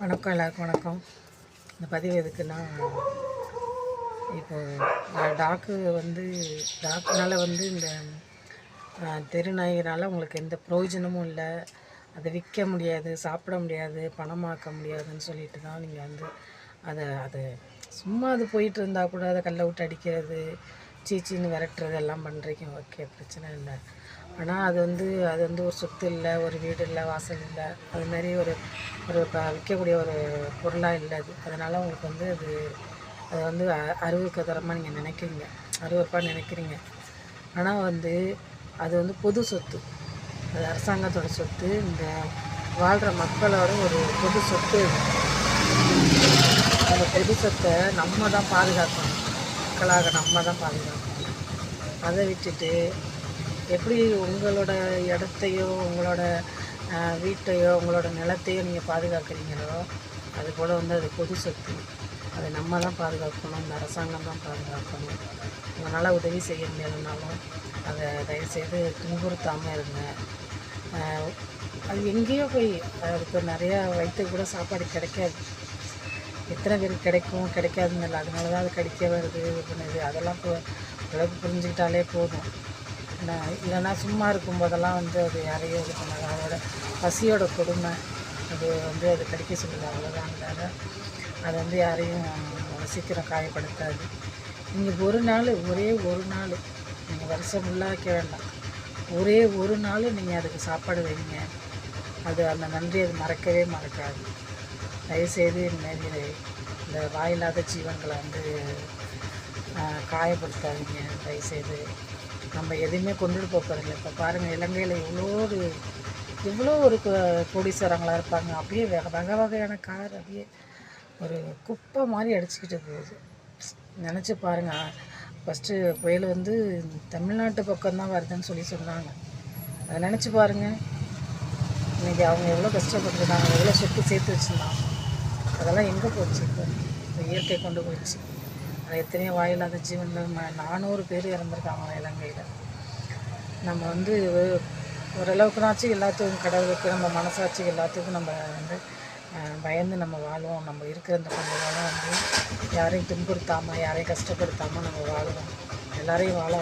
வணக்கம் எல்லாருக்கும் வணக்கம். இந்த பதிவு எதுக்குன்னா இப்போது டாக்கு வந்து டாக்குனால் வந்து இந்த தெருநாயினால் உங்களுக்கு எந்த பிரயோஜனமும் இல்லை. அதை விற்க முடியாது சாப்பிட முடியாது பணமாக்க முடியாதுன்னு சொல்லிட்டு தான் நீங்கள் வந்து அதை அதை சும்மா அது போயிட்டு இருந்தால் கூட அதை கல்லை விட்டு அடிக்கிறது சீச்சின்னு விரட்டுறது எல்லாம் பண்ணுறீங்க ஓகே பிரச்சனை இல்லை. ஆனால் அது வந்து அது வந்து ஒரு சொத்து இல்லை ஒரு வீடு இல்லை வாசல் இல்லை. அது மாதிரி ஒரு ஒரு ப விற்கக்கூடிய ஒரு பொருளாக இல்லை அது. அதனால் உங்களுக்கு வந்து அது அது வந்து அ- தரமாக நீங்கள் நினைக்கிறீங்க. அருவருப்பாக நினைக்கிறீங்க. ஆனால் வந்து அது வந்து பொது சொத்து. அது அரசாங்கத்தோட சொத்து. இந்த வாழ்கிற மக்களோட ஒரு பொது சொத்து அந்த பொது சொத்தை நம்ம தான் பாதுகாக்கணும். மக்களாக நம்ம தான் பாதுகாக்கணும். அதை விட்டுட்டு எப்படி உங்களோட இடத்தையோ உங்களோட வீட்டையோ உங்களோட நிலத்தையோ நீங்கள் பாதுகாக்கிறீங்களோ அது போல் வந்து அது பொது சொத்து. அதை நம்ம தான் பாதுகாக்கணும் இந்த அரசாங்கம் தான் பாதுகாக்கணும். உங்களால் உதவி செய்ய முடியாதுனாலும் அதை தயவுசெய்து துன்புறுத்தாமல் இருங்க. அது எங்கேயோ போய் அதுக்கு நிறையா வயிற்று கூட சாப்பாடு கிடைக்காது. எத்தனை பேருக்கு கிடைக்கும் கிடைக்காதுன்னு இல்லை. அதனால தான் அது கிடைக்க வருது இது பண்ணுது. அதெல்லாம் இப்போ உழைப்பு புரிஞ்சுக்கிட்டாலே போதும். இல்லைன்னா சும்மா இருக்கும்போதெல்லாம் வந்து அது யாரையும் இது பண்ணாது. அதோட பசியோட கொடுமை அது வந்து அது கடிக்க சொல்லுது. அவ்வளோதான் தவிர அது வந்து யாரையும் சீக்கிரம் காயப்படுத்தாது. நீங்கள் ஒரு நாள் ஒரே ஒரு நாள் நீங்கள் வருஷம் ஃபுல்லாக வைக்க வேண்டாம். ஒரே ஒரு நாள் நீங்கள் அதுக்கு சாப்பாடு வைங்க. அது அந்த நன்றி அது மறக்கவே மறக்காது. தயவுசெய்து இனிமேல் இந்த வாயில்லாத ஜீவன்களை வந்து காயப்படுத்தாதீங்க. தயவுசெய்து நம்ம எதுவுமே கொண்டுட்டு போகிறதில்ல இப்போ பாருங்கள் இலங்கையில் எவ்வளோ ஒரு எவ்வளோ ஒரு கோடீஸ்வரங்களாக இருப்பாங்க. அப்படியே வக வகை வகையான கார் அப்படியே ஒரு குப்பை மாதிரி அடிச்சுக்கிட்டு போகுது நினச்சி பாருங்கள் ஃபஸ்ட்டு புயல் வந்து தமிழ்நாட்டு பக்கம்தான் வருதுன்னு சொல்லி சொன்னாங்க. அதை நினச்சி பாருங்கள் இன்றைக்கி அவங்க எவ்வளோ கஷ்டப்பட்டுருக்காங்க எவ்வளோ சொத்து சேர்த்து வச்சுருந்தாங்க. அதெல்லாம் எங்கே போச்சு இப்போ? இயற்கை கொண்டு போயிடுச்சு. அது எத்தனையோ வாயில்லாத ஜீவன்கள் நானூறு பேர் இறந்துருக்காங்க இலங்கையில். நம்ம வந்து ஒரு- ஓரளவுக்குனாச்சும் எல்லாத்துக்கும் கடவுளுக்கு நம்ம மனசாட்சி எல்லாத்துக்கும் நம்ம வந்து பயந்து நம்ம வாழ்வோம். நம்ம இருக்கிற அந்த கொஞ்ச காலம் வந்து யாரையும் துன்புறுத்தாமல் யாரையும் கஷ்டப்படுத்தாமல் நம்ம வாழ்வோம். எல்லாரையும் வாழ